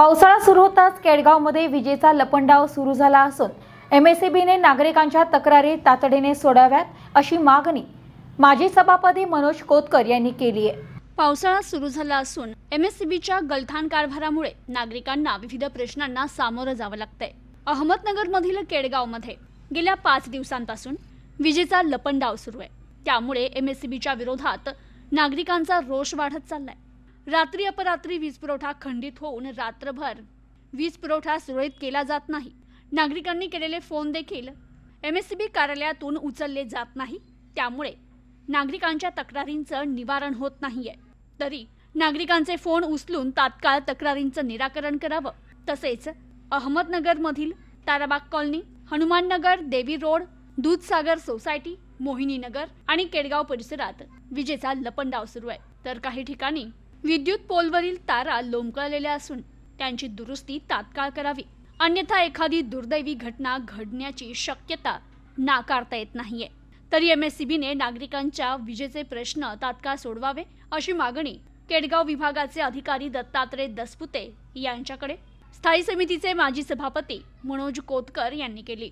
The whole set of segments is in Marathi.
पावसाळा सुरू होताच केडगावमध्ये विजेचा लपंडाव सुरू झाला असून एम एस बीने नागरिकांच्या तक्रारी तातडीने सोडाव्यात अशी मागणी माजी सभापती मनोज कोतकर यांनी केली आहे. पावसाळा सुरू झाला असून एम एस सी बीच्या गलथान कारभारामुळे नागरिकांना विविध प्रश्नांना सामोरं जावं लागतंय. अहमदनगरमधील केडगावमध्ये गेल्या पाच दिवसांपासून विजेचा लपंडाव सुरू आहे. त्यामुळे एम एस सी बीच्या विरोधात नागरिकांचा रोष वाढत चाललाय. रात्री अपरात्री वीज पुरवठा खंडित होऊन रात्रभर वीज पुरवठा सुरळीत केला जात नाही. नागरिकांनी केलेले फोन देखील एम एस सी बी कार्यालयातून उचलले जात नाही. त्यामुळे नागरिकांच्या तक्रारींचं निवारण होत नाहीये. तरी नागरिकांचे फोन उचलून तात्काळ तक्रारींचं निराकरण करावं. तसेच अहमदनगरमधील ताराबाग कॉलनी हनुमाननगर देवी रोड दूधसागर सोसायटी मोहिनीनगर आणि केडगाव परिसरात विजेचा लपंडाव सुरू आहे. तर काही ठिकाणी विद्युत पोलवरील तारा लोंबकळलेल्या असून त्यांची दुरुस्ती तात्काळ करावी. अन्यथा एखादी दुर्दैवी घटना घडण्याची शक्यता नाकारता येत नाहीये. तरी एमएससीबीने नागरिकांच्या विजेचे प्रश्न तात्काळ सोडवावे अशी मागणी केडगाव विभागाचे अधिकारी दत्तात्रय दसपुते यांच्याकडे. स्थायी समितीचे माजी सभापती मनोज कोतकर यांनी केली.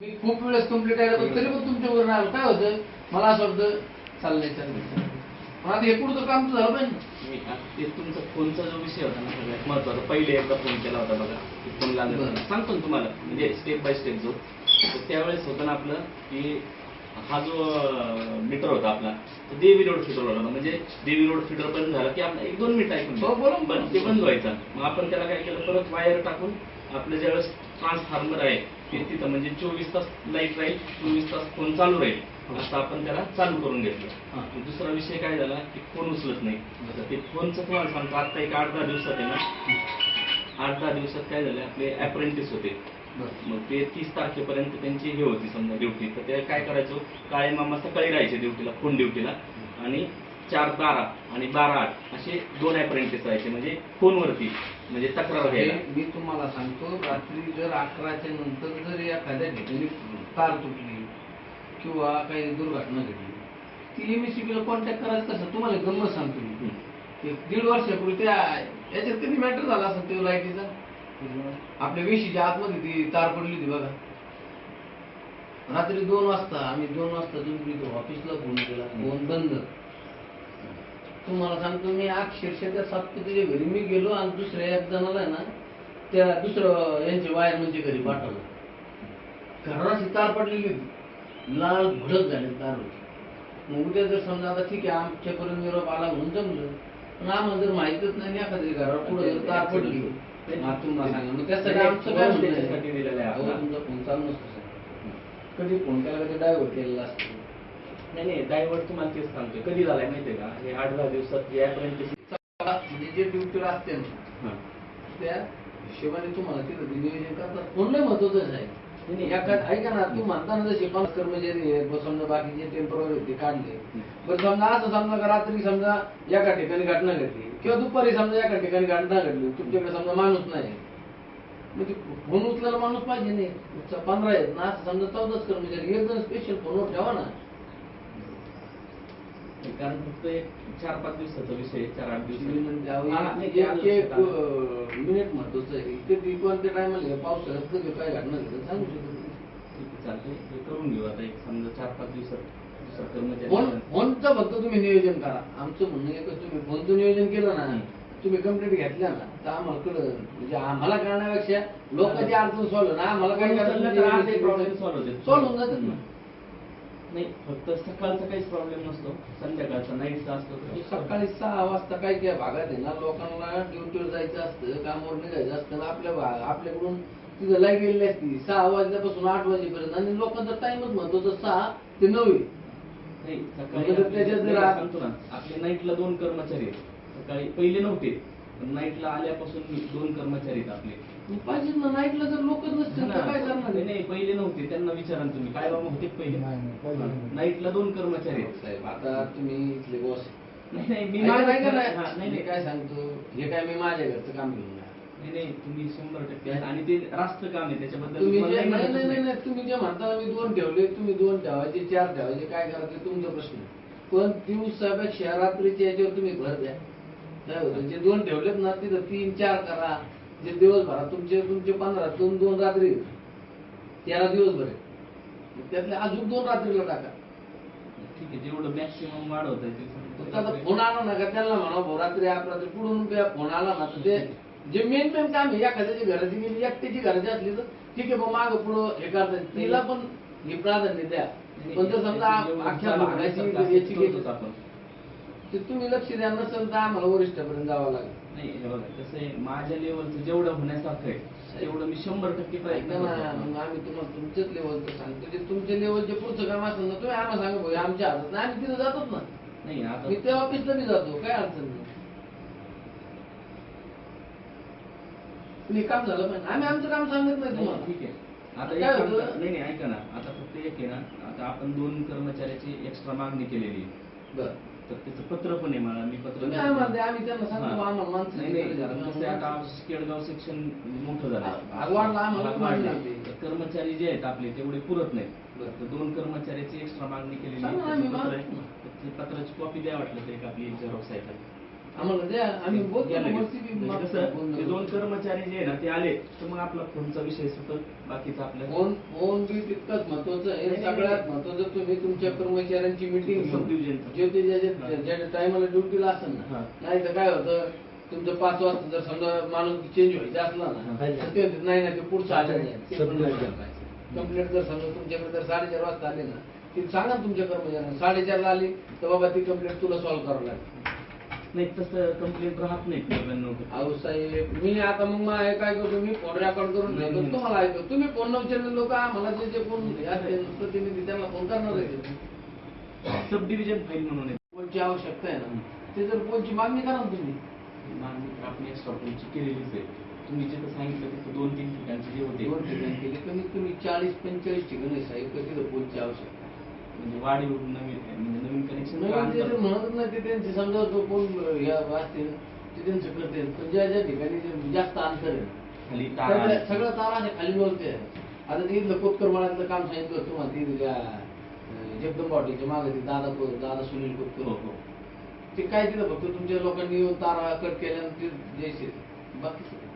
मी खूप वेळेस कंप्लीट आहे तरी पण तुमच्यावर काय होतं? मला असं वाटतं चाललंय चाललंय. पण आता हे पुढचं काम झालं पाहिजे ना. मी ते तुमचा फोनचा जो विषय होता ना सगळ्यात महत्त्वाचा पहिले एकदा फोन केला होता बघा ते फोन. होता. सांगतो ना तुम्हाला म्हणजे स्टेप बाय स्टेप जो तर त्यावेळेस होतं ना आपलं की हा जो मीटर होता आपला तो देवी रोड फिटर होता म्हणजे देवी रोड फिटर बंद झाला की आपला एक दोन मिनिट ऐकून हो. बंद ते बंद व्हायचा मग आपण त्याला काय केलं परत वायर टाकून आपलं ज्यावेळेस ट्रान्सफॉर्मर आहे. ते तिथं म्हणजे चोवीस तास लाइट राहील चोवीस तास फोन चालू राहील. असं आपण त्याला चालू करून घेतलं. हा. दुसरा विषय काय झाला की फोन उचलत नाही. ते फोनचं तुम्हाला सांगतो आता एक आठ दहा दिवसात आहे ना. आठ दहा दिवसात काय झालं आपले अप्रेंटिस होते. मग ते तीस तारखेपर्यंत त्यांची हे होती समजा ड्युटी तर ते काय करायचो काळे मामा सकाळी राहायचे ड्युटीला फोन ड्युटीला आणि चार बारा आणि बारा आठ असे दोन अप्रेंटिस राहायचे म्हणजे फोनवरती म्हणजे तक्रार हे मी तुम्हाला सांगतो रात्री जर अकराच्या नंतर जर एखाद्या ठिकाणी तार तुटली किंवा काही दुर्घटना घडली ती एमएससीबीला कॉन्टॅक्ट करायचं कसं? तुम्हाला गंमत सांगतो मी. ते दीड वर्षापूर्वी त्या याच्यात कधी मॅटर झाला असं ते लाईटीचा? आपल्या वेशीच्या आतमध्ये ती तार पडली होती बघा. रात्री दोन वाजता आम्ही दोन वाजता तुम्ही ऑफिसला फोन केला फोन बंद. तुम्हाला सांगतो मी अक्षरशः त्या सातपुतीच्या घरी मी गेलो आणि दुसऱ्या एक जणाला आहे ना त्या दुसरं यांचे वायर म्हणजे घरी पाठवलं. घराची तार पडलेली होती. लाल भडक झाले तार होती मग उद्या जर समजा आता ठीक आहे आमच्यापर्यंत निरोप आला म्हणून जमलं. पण आम्हाला जर माहितच नाही एखाद्या घरावर पुढे जर तार पडली. तुम्हाला सांगा मग त्यासाठी आमचं काय म्हणणं. तुमचा फोन चालू नसतो. कधी फोन केला कधी डायव्हर्ट केलेला असतो? नाही नाही डायव्हर्ट तुम्हाला तेच सांगतोय. कधी झालाय माहितीये का? हे आठ दहा दिवसात जे अप्रेंटिस म्हणजे जे ड्युटीला असते ना त्या हिशोबाने तुम्हाला तिथं ते नियोजन करतात. लय महत्वाचं आहे. ऐका ना तू म्हणता ना जसे पाच कर्मचारी आहेत बस समजा बाकीचे टेंपररी ते काढले. बरं समजा असं समजा रात्री समजा एका ठिकाणी घटना घडली किंवा दुपारी समजा एका ठिकाणी घटना घडली तुमच्याकडे समजा माणूस नाही. म्हणजे फोन उचलायला माणूस पाहिजे नाही. पंधरा आहेत ना असं समजा चौदाच कर्मचारी एक जण स्पेशल फोनवर ठेवा ना. कारण फक्त एक चार पाच दिवसाचा. विषय चार आठ दिवस ते मिनिट महत्वाचं आहे. कधी कोणत्या टायमाला पावसाळ्यात कधी काय घडत सांगू शकत चालतंय. हे करून घेऊ आता एक समजा चार पाच दिवसात कर्मचारी फोनचं फक्त तुम्ही नियोजन करा. आमचं म्हणणं एकच तुम्ही फोनचं नियोजन केलं ना तुम्ही कंप्लेंट घेतल्या ना तर आम्हाला कळलं. म्हणजे आम्हाला करण्यापेक्षा लोकांची अडचण सॉल्व्ह ना आम्हाला काय होतात. सॉल्व्ह होऊन जातात ना. नाही फक्त सकाळचा काहीच प्रॉब्लेम नसतो संध्याकाळचा नाईटचा असतो तर सकाळी सहा वाजता काय काय भागात आहे ना लोकांना ड्युटीवर जायचं असतं कामावर निघायचं असतं आपल्या भा- आपल्याकडून तिथं लाइट गेलेली असती. सहा वाजल्यापासून आठ वाजेपर्यंत आणि लोकांचा टाइमच महत्त्वाचा सहा ते नऊ. नाही सकाळी म्हणजे आपले- त्याच्यात जर नाही, आ- सांगतो ना आपले नाईटला दोन कर्मचारी आहेत. सकाळी पहिले नव्हते पण नाईटला आल्यापासून दोन कर्मचारी आहेत आपले. पाहिजे ना नाईटला जर लोकच नसतील तर काय करणार? नाही नाही, पहिले नव्हते त्यांना विचारा ना तुम्ही काय बाबा होते पहिले? नाईटला दोन कर्मचारी आहेत. साहेब आता तुम्ही इथले बॉस नाही नाही मी माझ्या नाही काय सांगतो हे काय मी माझ्या घरचं काम घेऊन नाही. नाही नाही तुम्ही शंभर टक्के आहेत. आणि ते रास्त काम आहे त्याच्याबद्दल तुम्ही तुम्हाला जे नाही नाही म्हणतच नाही नाही. नाही तुम्ही जे म्हणता मी दोन ठेवले तुम्ही दोन ठेवायचे चार ठेवायचे काय करायचे तुमचा प्रश्न पण दिवसापेक्षा रात्रीच्या याच्यावर तुम्ही भर द्या. काय होतं जे दोन ठेवलेत ना तिथं तीन चार करा. जे दिवसभरात तुमचे तुमचे पंधरा दोन दोन रात्री तेरा दिवस भरे त्यातले अजून दोन रात्रीला टाका. ठीक आहे जेवढं मॅक्सिमम वाढवत आहे फोन आला ना का त्यांना म्हणा भाऊ रात्री अकरा रात्री पुढून फोन आला ना तर ते जे मेन मेन काम आहे एखाद्याची घराची गेली एकट्याची घराची असली तर ठीक आहे बा माग पुढं हे करतात तिला पण हे प्राधान्य द्या. पण जर समजा अख्ख्या भागाची याची गेली. आपण तर तुम्ही लक्ष द्या नसेल तर आम्हाला वरिष्ठापर्यंत जावं लागेल नाही हे बघा कसं आहे माझ्या लेवलचं जेवढं होण्यासारखं आहे तेवढं मी शंभर टक्के प्रयत्न ना करतो. मग आम्ही तुम्हाला तुमच्याच लेवलचं सांगतो जे तुमच्या लेवलचे पुढचं काम असेल ना तुम्ही आम्हाला सांगा भाऊ आमच्या हातात नाही आम्ही तिथे जातोच ना नाही आता मी त्या ऑफिसला बी जातो काय अडचण नाही पण हे काम झालं पाहिजे आम्ही आमचं काम सांगत नाही नाही, तुम्हाला ठीक आहे आता काय काम होतं? करा. नाही नाही ऐका ना आता फक्त एक आहे ना आता आपण दोन कर्मचाऱ्याची एक्स्ट्रा मागणी केलेली आहे. बरं तर त्याचं पत्र पण आहे मला मी पत्र आम्ही त्यांना सांगतो. बा, आम्हाला माणसं नाही नाही कारण कसं आहे, आता केडगाव सेक्शन मोठं झालं वाढला, आम्हाला भाग पण वाढला. माहिती आहे. तर कर्मचारी जे आहेत आपले तेवढे पुरत नाहीत बरं. तर दोन कर्मचाऱ्याची एक्स्ट्रा मागणी केलेली आहे. सांगा, आम्ही त्याचं पत्र मागतो आहे. तर ते पत्राची कॉपी द्या वाटलं तर एक आपली झेरॉक्स आहे खाली. आम्हाला ना, म्हणजे. दोन कर्मचारी जे आहे ना ते आले तर मग आपला फोनचा विषय सुटल बाकीचा आपल्या फोन फोन बी तितकंच महत्वाचं आहे सगळ्यात. महत्वाचं तुम्ही तुमच्या कर्मचाऱ्यांची मिटिंग. जे ते ज्या- टायमाला ड्युटीला असेल ना हा. नाही तर काय होतं तुमचं पाच वाजता जर समजा माणूस चेंज व्हायचा असला ना. तर ते नाही नाही ते पुढचं आलं. कंप्लेंट जर समजा तुमच्याकडे जर साडेचार वाजता आले ना ती सांगा ना तुमच्या कर्मचाऱ्यांना साडेचारला आली तर बाबा ती कंप्लेंट तुला सॉल्व्ह करावं लागेल नाही तसं कंप्लेंट राहत नाही नव्याण्णव अहो साहेब मी आता मग मा- हे काय करतो मी फोन रेकॉर्ड करून ठेवतो. तुम्हाला ऐकतो तुम्ही फोन नवचे लोक आम्हाला जे जे फोन प्रतिनिधी त्यांना फोन करणार आहे. सब डिव्हिजन फाईल म्हणून आहे. फोनची आवश्यकता आहे ना? ते जर फोनची मागणी करा ना तुम्ही. मागणी आपण एक्स्ट्रा फोनची केलेलीच आहे. तुम्ही जिथं सांगितलं तिथं दोन तीन ठिकाणचे जे होते. दोन ठिकाणी केले कमीत कमी चाळीस पंचेचाळीस ठिकाणी साहेब तिथं फोनची आवश्यकता आहे. म्हणजे वाढीव नवीन म्हणजे नवीन कनेक्शन नवीन ते जे म्हणतच नाही ते त्यांचे समजा तो कोण असतील ते त्यांचं करते पण ज्या ज्या ठिकाणी जे जास्त अंतर आहे खाली तारा सगळं तारा खाली आहे आता ते इथलं कोतकर मळ्यातलं काम सांगितलं होतं तुम्हाला ती त्या अं, जगदंबावटीच्या मागे ते दादा दादा सुनील कोतकर हो ते काय तिथं फक्त तुमच्या लोकांनी येऊन तारा कट केल्यानंतर ते द्यायचे. बाकी सगळं.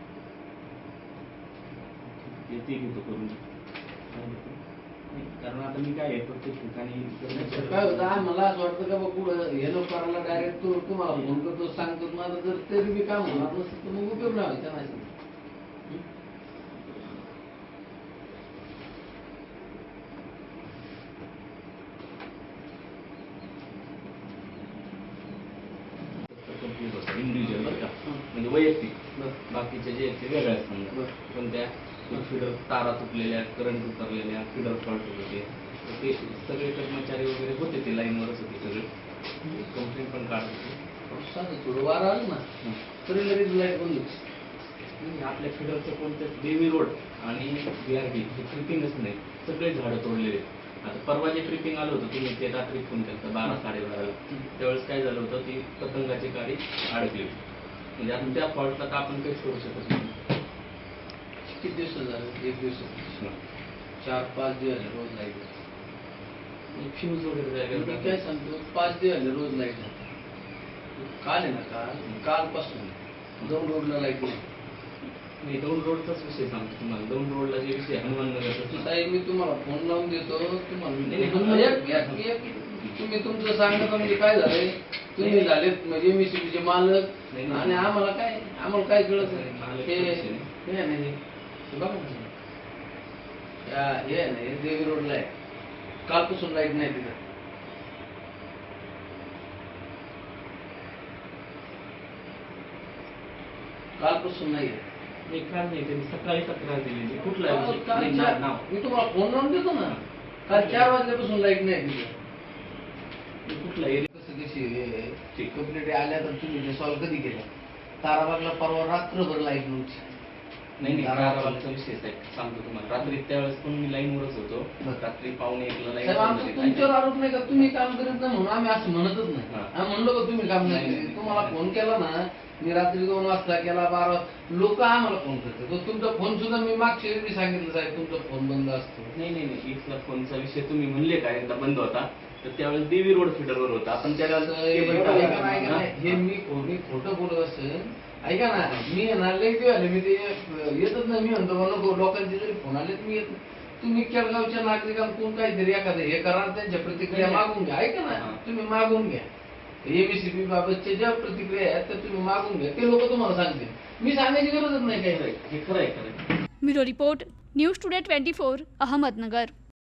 ते ते घेतो करून? कारण आता मी काय प्रत्येक ठिकाणी काय होतं आम्हाला असं वाटतं का बा पुढं हे नको करायला डायरेक्ट तो तुम्हाला फोन करतो सांगतो माझं जर तरी बी काम होणार नसेल तर मग उपयोग नाही व्हायचा नाही इंडिव्हिज्युअल बरं का? म्हणजे वैयक्तिक. बाकीचे जे आहेत ते वेगळ्या बरं. पण त्या फिडर तारा तुटलेल्या करंट उतरलेल्या फिडर फॉल्ट होते. तर ते सगळे कर्मचारी वगैरे होते ते लाईनवरच होते सगळे. कंप्लेंट पण काढत होते थोडं वारं आलं ना. तरी लगेच लाइट बंद आपल्या फिडरचं कोणतं देवी रोड आणि बीआरडी हे ट्रिपिंगच नाही. सगळे झाडं तोडलेले. आता परवा जे ट्रिपिंग आलं होतं तुम्ही ते रात्री फोन केलं बारा साडेबाराला. त्यावेळेस काय झालं होतं ती पतंगाची गाडी अडकली. होती. म्हणजे आता त्या फॉल्टला तर आपण काही सोडू शकत नाही. किती दिवस झाले? एक दिवस. चार पाच दिवस झाले रोज लाइट फ्यूज वगैरे मी काय सांगतो पाच दिवस झाले रोज लाइट नाही काल आहे ना काल? कालपासून. दोन रोडला लाइट नाही. नाही दोन रोडचाच विषय सांगतो तुम्हाला. दोन रोडला जे विषय हनुमाननगरचा साहेब मी तुम्हाला फोन लावून देतो तुम्हाला तुम्ही तुमचं सांगता म्हणजे काय झालंय? तुम्ही. झालेत म्हणजे मी चे मालक. आणि आम्हाला काय आम्हाला काय कळत नाही, आहे बघा या- हे आहे ना हे देवी रोडला आहे. कालपासून लाइट नाही तिथं. कालपासून नाही आहे. नाही काल नाही त्यांनी सकाळी तक्रार दिलेली. कुठला? काल चार- नाव मी तुम्हाला फोन लावून देतो ना. काल चार वाजल्यापासून लाइट नाही तिथं. नाही, कुठला एरिया कसं कशी कंप्लेंट आल्या तर तुम्ही ते सॉल्व्ह कधी केलं? ताराबागला परवा रात्रभर लाइट नव्हती. नाही नाही तारा- ताराबागचा विषय आहे. सांगतो तुम्हाला. रात्री त्यावेळेस पण मी लाईनवरच होतो. रात्री पावणे एकला साहेब आमचं लाईन तुमच्यावर आरोप नाही का? तुम्ही काम करीत नाही म्हणून आम्ही असं म्हणतच नाही. हा. आम्ही म्हणलो का तुम्ही काम नाही नाही. नाही. तुम्हाला फोन केला ना मी रात्री दोन वाजता केला बारा लोक आम्हाला फोन करतात. तो तुमचा फोन सुद्धा मी मागच्या वेळी मी सांगितलं साहेब तुमचा फोन बंद असतो. नाही नाही नाही. इथला फोनचा विषय तुम्ही म्हणले काय एकदा बंद होता. तर त्यावेळेस देवी रोड फिडरवर होता. आपण त्याला असं हे केबल बघा, टाकलं. ऐका ना, ऐका ना, हा? हे मी मी खोटं बोलत असेल ऐका ना मी येणार दिवस झाले मी ते येतच नाही. मी म्हणतो नको लोकांचे जरी फोन आले तर मी येत नाही. तुम्ही केळगावच्या नागरिकांकडून काहीतरी एखादं हे करा त्यांच्या प्रतिक्रिया नाही. मागून घ्या. ऐका ना. तुम्ही मागून घ्या. एबीसीपी बाबतच्या ज्या प्रतिक्रिया आहेत त्या तुम्ही मागून घ्या. ते लोक तुम्हाला सांगतील. मी सांगण्याची गरजच नाही काही. हे खरं आहे खरं bureau report news today twenty four Ahmednagar.